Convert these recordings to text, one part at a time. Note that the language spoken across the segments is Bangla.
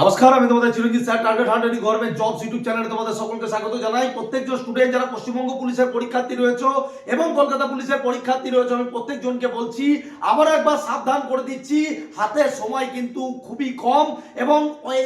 নমস্কার, আমি তোমাদের Chiranjit sir target hundred government jobs YouTube চ্যানেলে তোমাদের সকলকে স্বাগত জানাই। প্রত্যেকজন স্টুডেন্ট যারা পশ্চিমবঙ্গ পুলিশের পরীক্ষার্থী রয়েছে এবং কলকাতা পুলিশের পরীক্ষার্থী রয়েছে, আমি প্রত্যেকজনকে বলছি আবার একবার সাবধান করে দিচ্ছি, হাতে সময় কিন্তু খুবই কম এবং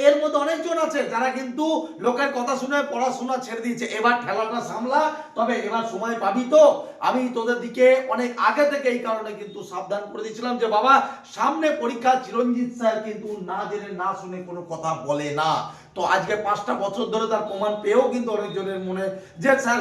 এর মধ্যে অনেকজন আছে যারা কিন্তু লোকের কথা শুনে পড়াশোনা ছেড়ে দিয়েছে। এবার ঠেলাটা সামলা, তবে এবার সময় পাবি তো। আমি তোদের দিকে অনেক আগে থেকে এই কারণে কিন্তু সাবধান করে দিয়েছিলাম যে, বাবা, সামনে পরীক্ষা চিরঞ্জিত স্যার কিন্তু না জেনে, না শুনে কোনো কথা বলে না। তো আজকে পাঁচটা বছর ধরে তার প্রমাণ পেয়েও কিন্তু অনেকজনের মনে যে, স্যার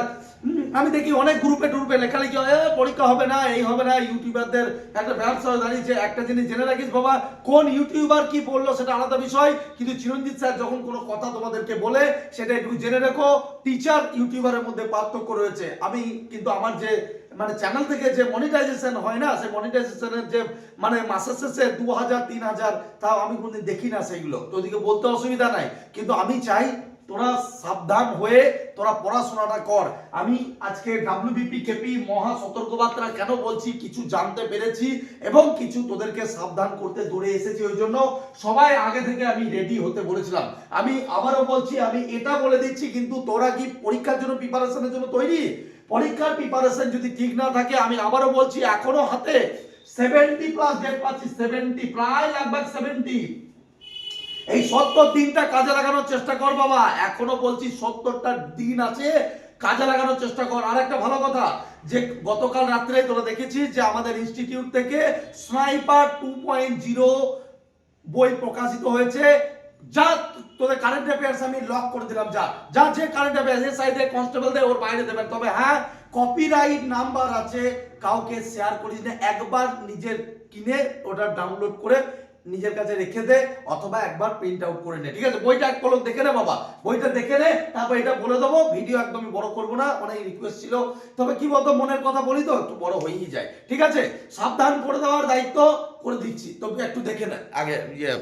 আমি দেখি অনেক গ্রুপে টুরুপে লেখালেখি হয় পরীক্ষা হবে না, এই হবে না, ইউটিউবারদের একটা ব্যবসা দাঁড়িয়েছে, একটা জিনিস জেনে রাখিস বাবা, কোন ইউটিউবার কি বলল সেটা আলাদা বিষয়। কিন্তু চিরঞ্জিত স্যার যখন কোনো কথা তোমাদেরকে বলে, সেটা একটু জেনে রেখো টিচার ইউটিউবারের মধ্যে পার্থক্য রয়েছে। আমি কিন্তু আমার যে মানে চ্যানেল থেকে যে মনিটাইজেশন হয় না, সেই মনিটাইজেশনের যে মানে মাসের শেষে দু হাজার, তিন হাজার, তাও আমি কোনদিন দেখি না সেইগুলো। তো ওদিকে বলতে অসুবিধা নাই। কিন্তু আমি চাই তোরা সাবধান হয়ে তোরা পড়াশোনাটা কর। আমি আজকে ডাব্লিউবিপি কেপি মহা সতর্কবার্তা কেন বলছি, কিছু জানতে পেরেছি এবং কিছু তোদেরকে সাবধান করতে দৌড়ে এসেছি ওই জন্য সবাই আগে থেকে আমি রেডি হতে বলেছিলাম। আমি আবারও বলছি, আমি এটা বলে দিচ্ছি, কিন্তু তোরা কি পরীক্ষার জন্য প্রিপারেশনের জন্য তৈরি? পরীক্ষার প্রিপারেশন যদি ঠিক না থাকে, আমি আবারও বলছি, এখনও হাতে সেভেন্টি প্লাস ডেট পাচ্ছি সেভেন্টি প্রায় লাগবে সেভেন্টি এই সত্তর দিনটা কাজে লাগানোর চেষ্টা কর বাবা, এখনও বলছি সত্তরটা দিন আছে, কাজে লাগানোর চেষ্টা কর। আর একটা ভালো কথা, যে গতকাল রাত্রে তোরা দেখেছিস যে আমাদের ইনস্টিটিউট থেকে স্নাইপার টু পয়েন্ট জিরো বই প্রকাশিত হয়েছে যা তোদের কারেন্ট অ্যাফেয়ার্স আমি লক করে দিলাম, যা। যা যে কারেন্ট অ্যাফেয়ার্স এর সাইডে কনস্টেবল দেয়, ওর বাইরে দেবেন। তবে হ্যাঁ কপিরাইট নাম্বার আছে, কাউকে শেয়ার করিস না একবার নিজের কিনে ওটা ডাউনলোড করে নিজের কাছে রেখে দে, অথবা একবার প্রিন্ট আউট করে নে। ঠিক আছে? বইটা এক পলক দেখে নে বাবা। বইটা দেখে নে, তারপর এটা বলে দেবো। ভিডিও একদমই বড় করব না, অনেক রিকোয়েস্ট ছিল। তবে কি বলতো, মনের কথা বলি তো, একটু বড় হয়েই যায়। ঠিক আছে? সাবধান করে দেওয়ার দায়িত্ব করে দিচ্ছি। তবে একটু দেখে নে। আগে ইয়ে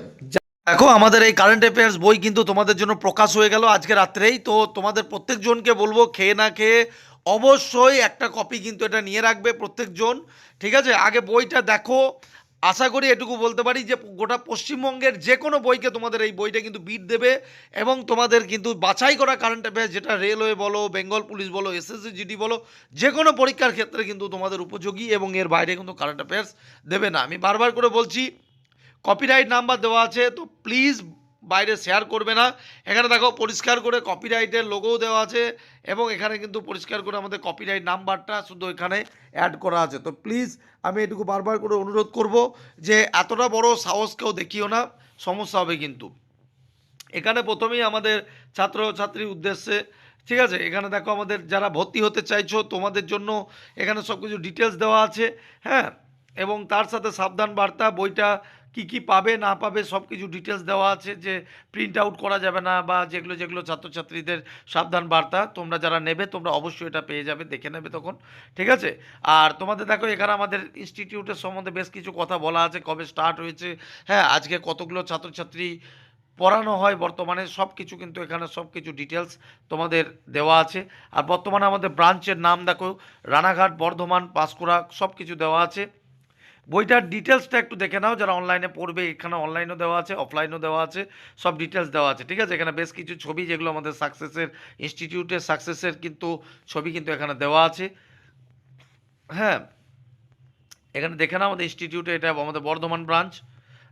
দেখো, আমাদের এই কারেন্ট অ্যাফেয়ার্স বই কিন্তু তোমাদের জন্য প্রকাশ হয়ে গেল আজকে রাত্রেই। তো তোমাদের প্রত্যেকজনকে বলব, খেয়ে না খেয়ে অবশ্যই একটা কপি কিন্তু এটা নিয়ে রাখবে প্রত্যেকজন, ঠিক আছে? আগে বইটা দেখো। আশা করি এটুকু বলতে পারি যে, গোটা পশ্চিমবঙ্গের যে কোনো বইকে তোমাদের এই বইটা কিন্তু বিট দেবে এবং তোমাদের কিন্তু বাছাই করা কারেন্ট অ্যাফেয়ার্স যেটা রেলওয়ে বলো বেঙ্গল পুলিশ বলো এসএসসি জিডি বলো যে কোনো পরীক্ষার ক্ষেত্রে কিন্তু তোমাদের উপযোগী এবং এর বাইরে কিন্তু কারেন্ট অ্যাফেয়ার্স দেবে না। আমি বারবার করে বলছি কপিরাইট নাম্বার দেওয়া আছে, তো প্লিজ বাইরে শেয়ার করবে না। এখানে দেখো পরিষ্কার করে কপিরাইটের লোগোও দেওয়া আছে, এবং এখানে কিন্তু পরিষ্কার করে আমাদের কপিরাইট নাম্বারটা শুধু এখানে অ্যাড করা আছে। তো প্লিজ আমি এটুকু বারবার করে অনুরোধ করব যে এতটা বড় সাহস কেউ দেখিও না, সমস্যা হবে কিন্তু। এখানে প্রথমেই আমাদের ছাত্র ছাত্রীর উদ্দেশ্যে, ঠিক আছে? এখানে দেখো আমাদের যারা ভর্তি হতে চাইছো, তোমাদের জন্য এখানে সব কিছু ডিটেলস দেওয়া আছে হ্যাঁ? এবং তার সাথে সাবধান বার্তা, বইটা কি কি পাবে, না পাবে সব কিছু ডিটেলস দেওয়া আছে যে প্রিন্ট আউট করা যাবে না বা যেগুলো যেগুলো ছাত্রছাত্রীদের সাবধান বার্তা, তোমরা যারা নেবে তোমরা অবশ্যই এটা পেয়ে যাবে, দেখে নেবে তখন, ঠিক আছে? আর তোমাদের দেখো, এখানে আমাদের ইনস্টিটিউটের সম্বন্ধে বেশ কিছু কথা বলা আছে, কবে স্টার্ট হয়েছে হ্যাঁ আজকে কতগুলো ছাত্রছাত্রী পড়ানো হয় বর্তমানে সব কিছু কিন্তু এখানে সব কিছু ডিটেলস তোমাদের দেওয়া আছে। আর বর্তমানে আমাদের ব্রাঞ্চের নাম দেখো, রানাঘাট, বর্ধমান, পাঁশকুড়া সব কিছু দেওয়া আছে। বইটার ডিটেলসটা একটু দেখে নাও, যারা অনলাইনে পড়বে, এখানে অনলাইনও দেওয়া আছে, অফলাইনও দেওয়া আছে, সব ডিটেলস দেওয়া আছে, ঠিক আছে? এখানে বেশ কিছু ছবি যেগুলো আমাদের সাকসেসের ইনস্টিটিউটের সাকসেসের কিন্তু ছবি কিন্তু এখানে দেওয়া আছে। হ্যাঁ এখানে দেখে নাও আমাদের ইনস্টিটিউটে এটা আমাদের বর্ধমান ব্রাঞ্চ,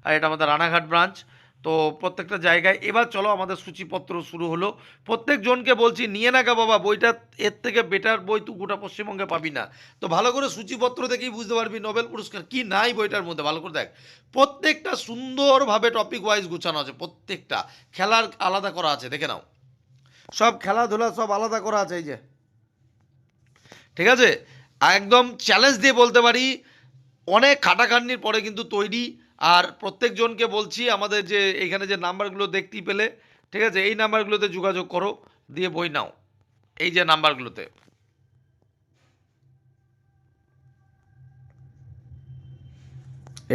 আর এটা আমাদের রানাঘাট ব্রাঞ্চ। তো প্রত্যেকটা জায়গায়। এবার চলো আমাদের সূচিপত্র শুরু হলো। প্রত্যেকজনকে বলছি, নিয়ে না গা বাবা, বইটা এর থেকে বেটার বই তুই গোটা পশ্চিমবঙ্গে পাবি না। তো ভালো করে সূচিপত্র দেখেই বুঝতে পারবি নোবেল পুরস্কার কি নাই বইটার মধ্যে, ভালো করে দেখ। প্রত্যেকটা সুন্দরভাবে টপিক ওয়াইজ গুছানো আছে, প্রত্যেকটা। খেলার আলাদা করা আছে, দেখে নাও। সব খেলাধুলা সব আলাদা করা আছে, এই যে। ঠিক আছে? একদম চ্যালেঞ্জ দিয়ে বলতে পারি, অনেক খাটাখাটনির পরে কিন্তু তৈরি আর প্রত্যেকজনকে বলছি, আমাদের যে এখানে যে নাম্বারগুলো দেখতেই পেলে, ঠিক আছে, এই নাম্বারগুলোতে যোগাযোগ করো, দিয়ে বই নাও, এই যে নাম্বারগুলোতে।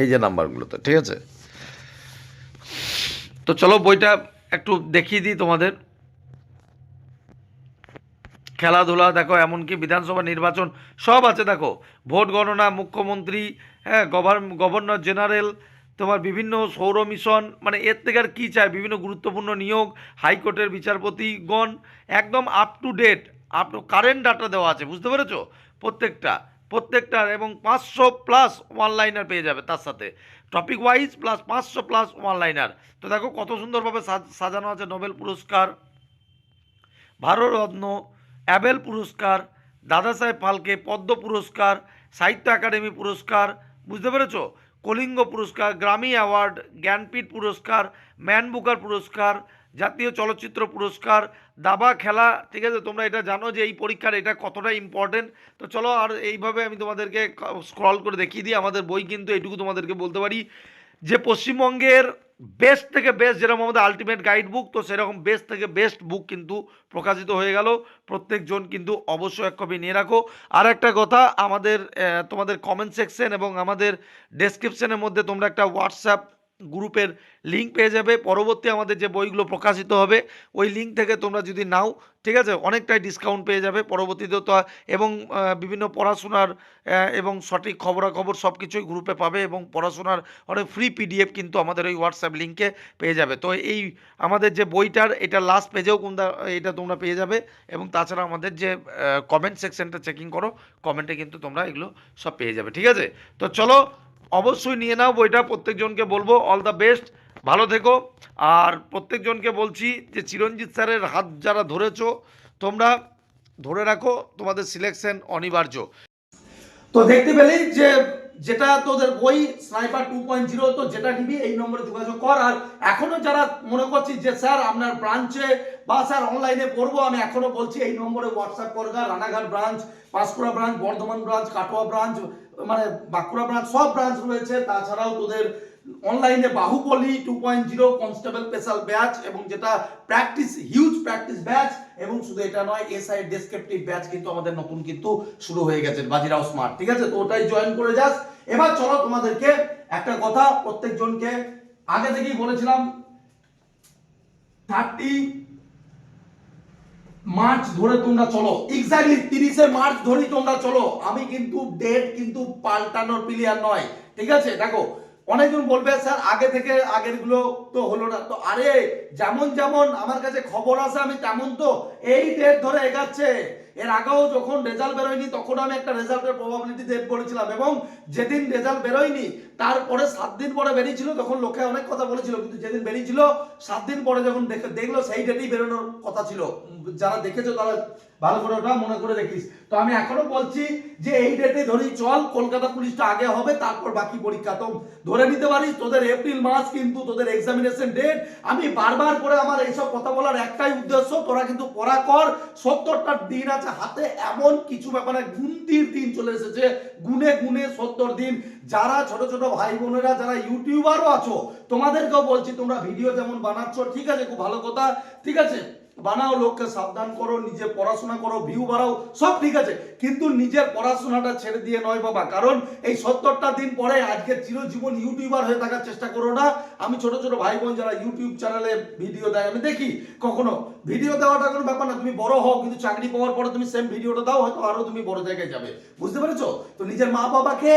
এই যে নাম্বারগুলোতে, ঠিক আছে? তো চলো বইটা একটু দেখিয়ে দিই তোমাদের। খেলাধুলা, দেখো, এমনকি বিধানসভা নির্বাচন সব আছে, দেখো। ভোট গণনা, মুখ্যমন্ত্রী হ্যাঁ গভর্ন, গভর্নর জেনারেল তোমার বিভিন্ন সৌর মিশন মানে এর থেকে আর কী চায়? বিভিন্ন গুরুত্বপূর্ণ নিয়োগ, হাইকোর্টের বিচারপতিগণ, একদম up to date up to current data দেওয়া আছে, বুঝতে পেরেছ? প্রত্যেকটা প্রত্যেকটার এবং পাঁচশো প্লাস ওয়ান লাইনার পেয়ে যাবে তার সাথে। টপিক ওয়াইজ প্লাস পাঁচশো প্লাস ওয়ান লাইনার তো দেখো কত সুন্দরভাবে সাজানো আছে নোবেল পুরস্কার ভারতরত্ন অ্যাবেল পুরস্কার দাদা সাহেব ফালকে পদ্ম পুরস্কার, সাহিত্য একাডেমি পুরস্কার, বুঝতে পেরেছ? কলিঙ্গ পুরস্কার, গ্রামি অ্যাওয়ার্ড, জ্ঞানপীঠ পুরস্কার, ম্যান বুকার পুরস্কার, জাতীয় চলচ্চিত্র পুরস্কার, দাবা খেলা, ঠিক আছে? তোমরা এটা জানো যে এই পরীক্ষার এটা কতটা ইম্পর্টেন্ট তো চলো আর এইভাবে আমি তোমাদেরকে স্ক্রল করে দেখিয়ে দিই। আমাদের বই কিন্তু এটুকু তোমাদেরকে বলতে পারি। যে পশ্চিমবঙ্গের বেস্ট থেকে বেস্ট যেরকম আমাদের আলটিমেট গাইড বুক তো সেরকম বেস্ট থেকে বেস্ট বুক কিন্তু প্রকাশিত হয়ে গেল। প্রত্যেকজন কিন্তু অবশ্যই এক কপি নিয়ে রাখো। আর একটা কথা, আমাদের তোমাদের কমেন্ট সেকশন এবং আমাদের ডেসক্রিপশনের মধ্যে তোমরা একটা হোয়াটসঅ্যাপ গ্রুপের লিঙ্ক পেয়ে যাবে। পরবর্তী আমাদের যে বইগুলো প্রকাশিত হবে, ওই লিঙ্ক থেকে তোমরা যদি নাও, ঠিক আছে? অনেকটাই ডিসকাউন্ট পেয়ে যাবে পরবর্তীতে তো, এবং বিভিন্ন পড়াশোনার এবং সঠিক খবরাখবর সব কিছুই গ্রুপে পাবে এবং পড়াশোনার অনেক ফ্রি পিডিএফ কিন্তু আমাদের ওই হোয়াটসঅ্যাপ লিঙ্কে পেয়ে যাবে। তো এই আমাদের যে বইটার, এটা লাস্ট পেজেও কোনটা, এটা তোমরা পেয়ে যাবে, এবং তাছাড়া আমাদের যে কমেন্ট সেকশনটা চেকিং করো কমেন্টে কিন্তু তোমরা এগুলো সব পেয়ে যাবে, ঠিক আছে? তো চলো অবশ্যই নিয়ে নাও বইটা, প্রত্যেকজনকে বলব। অল দ্য বেস্ট ভালো থেকো। আর প্রত্যেকজনকে বলছি যে, চিরঞ্জিত স্যারের হাত যারা ধরেছো, তোমরা ধরে রাখো তোমাদের সিলেকশন অনিবার্য। তো দেখতে পেলি যে, যেটা তোদের বই স্নাইপার টু পয়েন্ট জিরো তো যেটা নিবি, এই নম্বরে যোগাযোগ কর। আর এখনও যারা মনে করছি যে, স্যার, আপনার ব্রাঞ্চে বা স্যার অনলাইনে পড়ব, আমি এখনও বলছি এই নম্বরে WhatsApp করগা Ranaghat branch Panskura branch Bardhaman branch Katwa branch মানে বাঁকুড়া ব্রাঞ্চ সব ব্রাঞ্চ রয়েছে। তাছাড়াও তোদের অনলাইনে Baahubali two point zero constable special batch এবং যেটা প্র্যাকটিস হিউজ প্র্যাকটিস ব্যাচ এবং শুধু এটা নয় এসআই ডেসক্রিপটিভ ব্যাচ কিন্তু আমাদের নতুন কিন্তু শুরু হয়ে গেছে, বাজিরাও স্মার্ট ঠিক আছে? তো ওটাই জয়েন করে যাস। এবার চলো তোমাদেরকে একটা কথা, প্রত্যেকজনকে আগে থেকেই বলেছিলাম থার্টি মার্চ ধরে তোমরা চলো। এক্স্যাক্টলি তিরিশে মার্চ ধরেই তোমরা চলো। আমি কিন্তু ডেট কিন্তু পাল্টানোর প্লেয়ার নয়। ঠিক আছে? দেখো, অনেকজন বলবে, স্যার, আগে থেকে আগেরগুলো তো হলো না। তো আরে, যেমন যেমন আমার কাছে খবর আছে, আমি তেমন তো এই ডেট ধরে এগাচ্ছে। এর আগেও যখন রেজাল্ট বেরোয়নি, তখন আমি একটা রেজাল্টের প্রবাবিলিটি ডেট বলেছিলাম এবং যেদিন রেজাল্ট বেরোয়নি তারপরে সাত দিন পরে বেরিয়েছিল, তখন লোকে অনেক কথা বলেছিল, কিন্তু যেদিন বেরিয়েছিল, সাত দিন পরে যখন দেখে, দেখল সেই ডেটেই বেরোনোর কথা ছিল। যারা দেখেছ তারা ভালো করে ওটা মনে করে দেখিস। তো আমি এখনও বলছি যে এই ডেটে ধরেই চল, কলকাতা পুলিশটা আগে হবে, তারপর বাকি পরীক্ষা। তো ধরে নিতে পারিস, তোদের এপ্রিল মাস কিন্তু তোদের এক্সামিনেশন ডেট আমি বারবার করে আমার এইসব কথা বলার একটাই উদ্দেশ্য, তোরা কিন্তু পড়া কর, সত্তরটা দিন আছে হাতে, এমন কিছু ব্যাপারে গুনতির দিন চলে এসেছে, গুনে গুনে সত্তর দিন। যারা ছোট ছোট ভাই বোনেরা যারা ইউটিউবারও আছো, তোমাদেরকেও বলছি, তোমরা ভিডিও যেমন বানাচ্ছ, ঠিক আছে, খুব ভালো কথা, ঠিক আছে? বানাও, লোককে সাবধান করো, নিজে পড়াশোনা করো ভিউ বাড়াও, সব ঠিক আছে। কিন্তু নিজের পড়াশোনাটা ছেড়ে দিয়ে নয় বাবা, কারণ এই সত্তরটা দিন পরে আজকে চিরজীবন ইউটিউবার হয়ে থাকার চেষ্টা করো না। আমি ছোট ছোট ভাই বোন যারা ইউটিউব চ্যানেলে ভিডিও দেয়, আমি দেখি কখনো। ভিডিও দেওয়াটা কোনো ব্যাপার না, তুমি বড় হও, কিন্তু চাকরি পাওয়ার পরে তুমি সেম ভিডিওটা দাও, হয়তো আরও তুমি বড় জায়গায় যাবে। বুঝতে পেরেছ? তো নিজের মা বাবাকে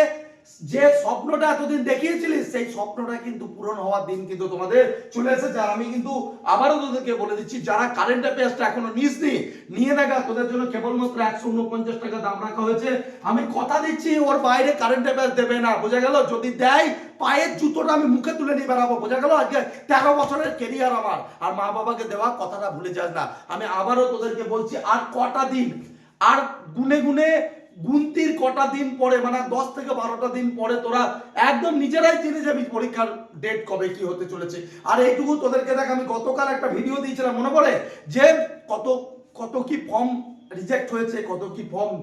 যে স্বপ্নটা এতদিন দেখিয়েছিলিস, সেই স্বপ্নটা কিন্তু পূরণ হওয়ার দিন কিন্তু তোমাদের চলে এসেছে। আর আমি কিন্তু আবারও তোদেরকে বলে দিচ্ছি, যারা কারেন্ট অ্যাফেয়ার্সটা এখনও নিস নি নিয়ে দেখা তোদের জন্য কেবলমাত্র একশো উনপঞ্চাশ টাকা দাম রাখা হয়েছে। আমি কথা দিচ্ছি, ওর বাইরে কারেন্ট অ্যাফেয়ার্স দেবে না, বোঝা গেল? যদি দেয়, পায়ের জুতোটা আমি মুখে তুলে নিয়ে বেড়াবো, বোঝা গেল? আজকে তেরো বছরের কেরিয়ার আমার। আর মা বাবাকে দেওয়া কথাটা ভুলে যাস না। আমি আবারও তোদেরকে বলছি, আর কটা দিন, আর গুনে গুনে গুনতির কটা দিন পরে মানে দশ থেকে বারোটা দিন পরে তোরা একদম নিজেরাই জেনে যাবি পরীক্ষার ডেট কবে কি হতে চলেছে। আর এইটুকু তোদেরকে দেখ, আমি গতকাল একটা ভিডিও দিয়েছিলাম, মনে পড়ে? যে কত কত কি ফর্ম রিজেক্ট হয়েছে, কত কি ফর্ম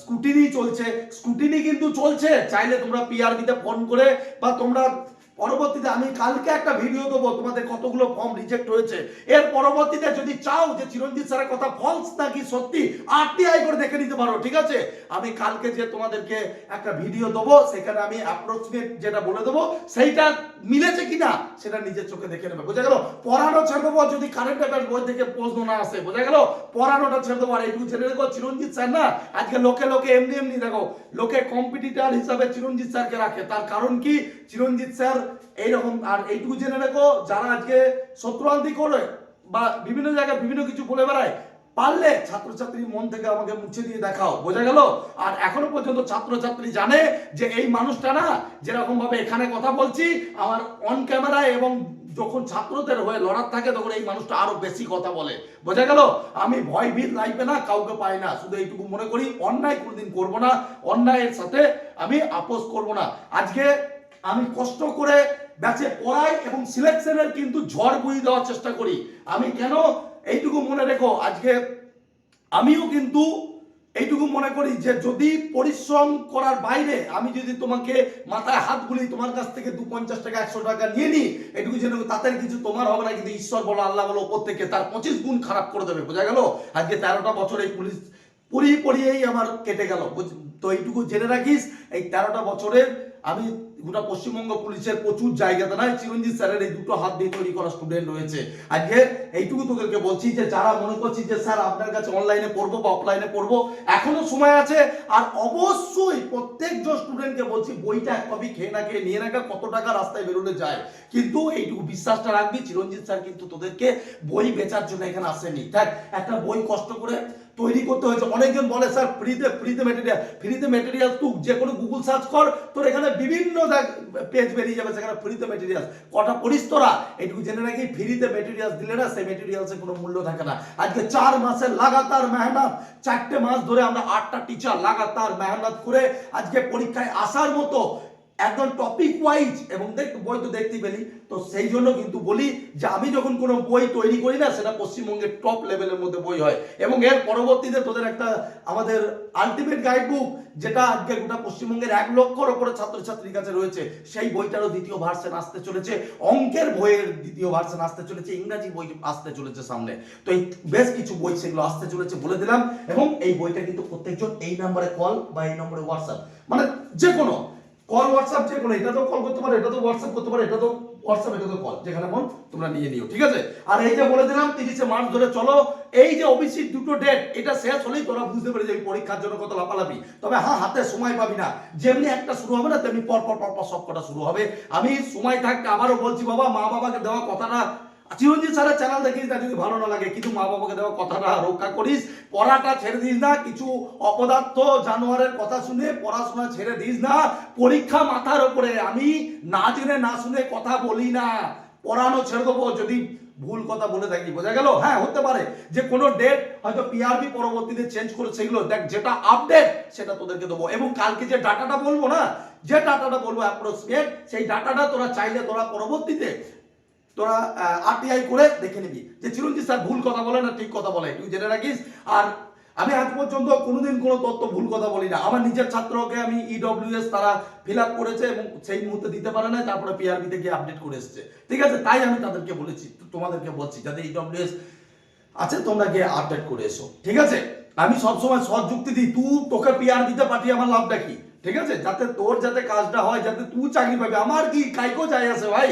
স্কুটিনি চলছে। স্কুটিনি কিন্তু চলছে, চাইলে তোমরা পিআরবিতে ফোন করে বা তোমরা পরবর্তীতে আমি কালকে একটা ভিডিও দেবো, তোমাদের কতগুলো ফর্ম রিজেক্ট হয়েছে। এর পরবর্তীতে যদি চাও যে চিরঞ্জিত স্যারের কথা ফলস নাকি সত্যি আরটিআই করে দেখে নিতে পারো, ঠিক আছে? আমি কালকে যে তোমাদেরকে একটা ভিডিও দেবো, সেখানে আমি অ্যাপ্রক্সিমেট যেটা বলে দেবো, সেইটা মিলেছে কিনা, সেটা নিজের চোখে দেখে নেবে। বোঝা গেল? পড়ানো ছেড়ে দেবো, যদি কারেন্ট অ্যাফেয়ার্স বই থেকে প্রশ্ন না আসে, বোঝা গেল? পড়ানোটা ছেড়ে দেবো। আর এইটুকু ছেড়ে দেখো চিরঞ্জিত স্যার না, আজকে লোকে লোকে এমনি এমনি দেখো, লোকে কম্পিটিটার হিসাবে চিরঞ্জিত স্যারকে রাখে। তার কারণ কি? চিরঞ্জিত স্যার, এইরকম আর এইটুকু জেনে রেখো, যারা আজকে শত্রুয়ান্তি করে বা বিভিন্ন জায়গায় বিভিন্ন কিছু বলে বেড়ায়, পারলে ছাত্রছাত্রীর মন থেকে আমাকে মুছে দিয়ে দেখাও, বোঝা গেল? আর এখনও পর্যন্ত ছাত্রছাত্রী জানে যে এই মানুষটা না যেরকম ভাবে এখানে কথা বলছি, আমার অন ক্যামেরায় এবং যখন ছাত্রদের হয়ে লড়ার থাকে, তখন এই মানুষটা আরও বেশি কথা বলে, বোঝা গেল? আমি ভয় ভীত লাইফে না, কাউকে পাই না, শুধু এইটুকু মনে করি, অন্যায় কোনোদিন করব না, অন্যায়ের সাথে আমি আপোষ করব না। আজকে আমি কষ্ট করে ব্যাচে পড়াই এবং সিলেকশনের কিন্তু ঝড় বুঝিয়ে দেওয়ার চেষ্টা করি। আমি কেন এইটুকু মনে রেখো, আজকে আমিও কিন্তু এইটুকু মনে করি যে যদি পরিশ্রম করার বাইরে আমি যদি তোমাকে মাথায় হাত বুলি তোমার কাছ থেকে দু পঞ্চাশ টাকা, একশো টাকা নিয়ে নিই এটুকু যেন তাতে কিছু তোমার হবে না, কিন্তু ঈশ্বর বলো, আল্লাহ বলো ওপর থেকে তার পঁচিশ গুণ খারাপ করে দেবে, বোঝা গেল? আজকে তেরোটা বছর এই পুলিশ পড়িয়ে পড়িয়েই আমার কেটে গেল তো এইটুকু জেনে রাখিস, এই তেরোটা বছরের আমি গোটা পশ্চিমবঙ্গ পুলিশের প্রচুর জায়গাতে নয় চিরঞ্জিত স্যারের এই দুটো হাত দিয়ে তৈরি করা স্টুডেন্ট রয়েছে। আজকে এইটুকু তোদেরকে বলছি যে, যারা মনে করছি যে, স্যার আপনার কাছে অনলাইনে পড়ব বা অফলাইনে পড়ব, এখনও সময় আছে। আর অবশ্যই প্রত্যেকজন স্টুডেন্টকে বলছি, বইটা এক কপি খেয়ে না খেয়ে নিয়ে রাখা, কত টাকা রাস্তায় বেরোলে যায়। কিন্তু এইটুকু বিশ্বাসটা রাখবি, চিরঞ্জিত স্যার কিন্তু তোদেরকে বই বেচার জন্য এখানে আসেনি। দেখ, একটা বই কষ্ট করে তৈরি করতে হয়েছে। অনেকজন বলে, স্যার ফ্রিতে ফ্রিতে মেটেরিয়াল ফ্রিতে মেটেরিয়াল তুই যে কোনো গুগল সার্চ কর, তোর এখানে বিভিন্ন পেজ বেরিয়ে যাবে সেখানে ফ্রিতে মেটেরিয়াল কটা পড়িস তোরা? এইটুকু জেনে রাখি ফ্রিতে মেটেরিয়াল দিলে না সেই মেটেরিয়ালসের কোনো মূল্য থাকে না। আজকে চার মাসের লাগাতার মেহনত। চারটে মাস ধরে আমরা আটটা টিচার লাগাতার মেহনত করে আজকে পরীক্ষায় আসার মতো একদম টপিক ওয়াইজ এবং দেখ, বই তো দেখতেই পেলি। তো সেই জন্য কিন্তু বলি যে আমি যখন কোনো বই তৈরি করি না, সেটা পশ্চিমবঙ্গের টপ লেভেলের মধ্যে বই হয়। এবং এর পরবর্তীতে তোদের একটা আমাদের আলটিমেট গাইড বুক যেটা আজকে গোটা পশ্চিমবঙ্গের এক লক্ষর ওপরে ছাত্রছাত্রীর কাছে রয়েছে, সেই বইটারও দ্বিতীয় ভার্সন আসতে চলেছে। অঙ্কের বইয়ের দ্বিতীয় ভার্সন আসতে চলেছে, ইংরাজি বই আসতে চলেছে সামনে। তো এই বেশ কিছু বই সেগুলো আসতে চলেছে বলে দিলাম, এবং এই বইটা কিন্তু প্রত্যেকজন এই নম্বরে কল বা এই নম্বরে হোয়াটসঅ্যাপ মানে যে কোনো কল হোয়াটসঅ্যাপ যে কোনো, এটা তো কল করতে পারো, এটা তো হোয়াটসঅ্যাপ করতে পারো, এটা তো হোয়াটসঅ্যাপ এটা তো কল যেখানে মন তোমরা নিয়ে নিও, ঠিক আছে? আর এই যে বলে দিলাম, তিরিশে মার্চ ধরে চলো, এই যে ওবিসি দুটো ডেট এটা শেষ হলেই তোরা বুঝতে পেরে যাবি পরীক্ষার জন্য কত লাফালাফি। তবে হ্যাঁ হাতে সময় পাবি না। যেমনি একটা শুরু হবে না, তেমনি পর পর পর পর সব কটা শুরু হবে। আমি সময় থাকতে আবারও বলছি, বাবা মা বাবাকে দেওয়া কথাটা চিরঞ্জিত স্যারের চ্যানেল দেখিস তা যদি ভালো না লাগে, কিন্তু মা বাবাকে দেওয়া কথাটা রক্ষা করিস, পড়াটা ছেড়ে দিস না, কিছু অপদার্থ জানোয়ারের কথা শুনে পড়াশোনা ছেড়ে দিস না, পরীক্ষা মাথার উপরে, আমি না জেনে না শুনে কথা বলি না। পড়ানো ছেড়ে দেবো, যদি ভুল কথা বলে থাকি, বোঝা গেল? হ্যাঁ হতে পারে। যে কোনো ডেট হয়তো পিআরবি পরবর্তীতে চেঞ্জ করে সেগুলো, দেখ, যেটা আপডেট সেটা তোদেরকে দেবো। এবং কালকে যে ডাটাটা বলব না, যে ডাটাটা বলব অ্যাপ্রক্সিমেট সেই ডাটাটা তোরা চাইলে তোরা পরবর্তীতে তোরা আরটিআই করে দেখে নিবি। যে চিরঞ্জিত স্যার ভুল কথা বলে না, ঠিক কথা বলে। তুই জেনে রাখিস। আর আমি আজ পর্যন্ত কোনোদিন কোনো তথ্য ভুল কথা বলি না। আমার নিজের ছাত্রকে আমি ইডব্লিউএস তারা ফিল আপ করেছে এবং সেই মুহূর্তে দিতে পারে না তারপরে পিআরবি থেকে আপডেট করে এসেছে। ঠিক আছে, তাই আমি তাদেরকে বলেছি তোমাদেরকে বলছি, যাতে ইডব্লিউএস আছে, তোমরা গিয়ে আপডেট করে এসো। ঠিক আছে? আমি সবসময় সৎ যুক্তি দিই। তুই তোকে পিআর দিতে পাঠিয়ে আমার লাভটা কি? ঠিক আছে? যাতে তোর যাতে কাজটা হয়, যাতে তুই চাকরি পাবি। আমার কি কাইকো চাই আছে ভাই?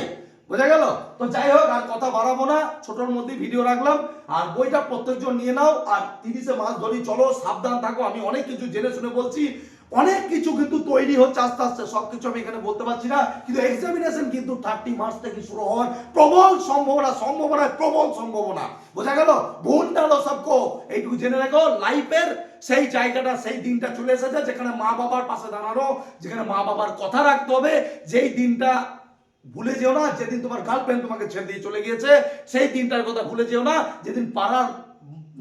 বোঝা গেল? তো যাই হোক, আর কথা বাড়াবো না। ছোটর মধ্যে ভিডিও রাখলাম। আর বইটা প্রত্যেকজন নিয়ে নাও। আর তিরিশে মাস ধরি চলো, সাবধান থাকো। আমি অনেক কিছু জেনে শুনে বলছি। অনেক কিছু কিন্তু তৈরি হচ্ছে আস্তে আস্তে। সবকিছু আমি এখানে বলতে পারছি না। কিন্তু এক্সামিনেশন কিন্তু থার্টি মার্চ থেকে শুরু হওয়ার প্রবল সম্ভাবনা সম্ভাবনা প্রবল সম্ভাবনা। বোঝা গেল? বোন ডালো সবকো এইটুকু জেনে রাখো। লাইফের সেই জায়গাটা, সেই দিনটা চলে এসেছে, যেখানে মা বাবার পাশে দাঁড়ানো, যেখানে মা বাবার কথা রাখতে হবে। যেই দিনটা ভুলে যেও না, যেদিন তোমার গার্লফ্রেন্ড তোমাকে ছেড়ে দিয়ে চলে গিয়েছে, সেই দিনটার কথা ভুলে যেও না, যেদিন পাড়ার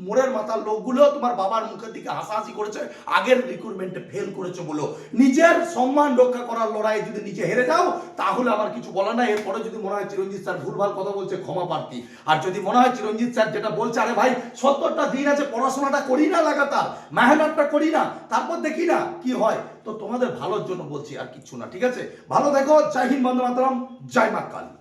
মোড়ের মাথার লোকগুলো তোমার বাবার মুখের দিকে হাসাহাসি করেছে, আগের রিক্রুটমেন্টে ফেল করেছে বলো। নিজের সম্মান রক্ষা করার লড়াই যদি নিজে হেরে যাও, তাহলে আমার কিছু বলার নাই। এরপরে যদি মনে হয় চিরঞ্জিত স্যার ভুলভাল কথা বলছে, ক্ষমা প্রার্থী। আর যদি মনে হয় চিরঞ্জিত স্যার যেটা বলছে, আরে ভাই, সত্তরটা দিন আছে, পড়াশোনাটা করি না লাগাতার, মেহনতটা করি না, তারপর দেখি না কি হয়। তো তোমাদের ভালোর জন্য বলছি আর কিচ্ছু না, ঠিক আছে? ভালো দেখো জয় হিন্দ বন্দে মাতরম, জয় মা কালী।